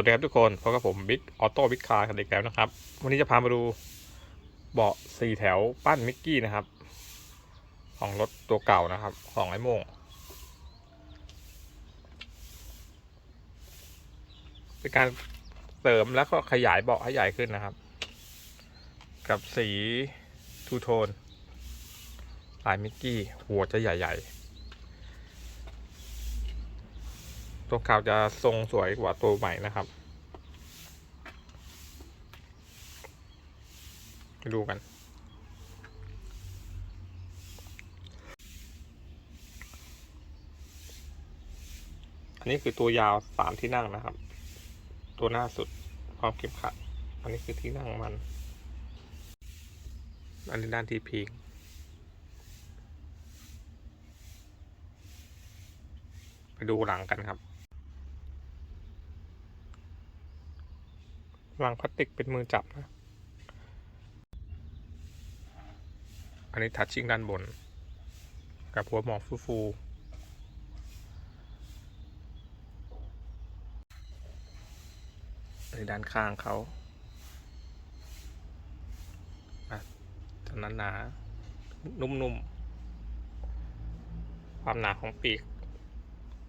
วัสดีครับทุกคนพบกับผมบิ๊กออโต้บิ๊กคาร์กันอีกแล้วนะครับ วันนี้จะพามาดูเบาะสี่แถวปั้นมิกกี้นะครับ ของรถตัวเก่านะครับ ของไอ้โมงเป็นการเสริมแล้วก็ขยายเบาะให้ใหญ่ขึ้นนะครับ กับสีทูโทนลายมิกกี้หัวจะใหญ่ ๆ ตัวเก่าจะทรงสวยกว่าตัวใหม่นะครับไปดูกัน อันนี้คือตัวยาวสามที่นั่งนะครับ ตัวหน้าสุดพร้อมเก็บขัด อันนี้คือที่นั่งมัน อันนี้ด้านที่พิงไปดูหลังกันครับ ลังพลาสติกเป็นมือจับนะ อันนี้ทัชชิ่งด้านบน กับหัวหมอกฟูฟูอันนี้ด้านข้างเขาอะจะหนหนา นุ่มๆ ความหนาของปีก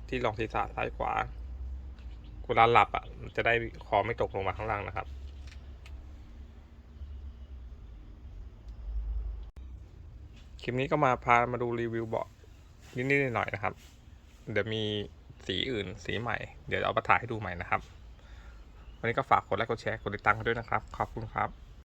ที่รองศีรษะซ้ายขวา เวลาหลับอะจะได้คอไม่ตกลงมาข้างล่างนะครับ คลิปนี้ก็มาพามาดูรีวิวเบาะนิดๆหน่อยๆนะครับ เดี๋ยวมีสีอื่นสีใหม่ เดี๋ยวเอามาถ่ายให้ดูใหม่นะครับ วันนี้ก็ฝากกดไลค์กดแชร์กดติดตามกันด้วยนะครับ ขอบคุณครับ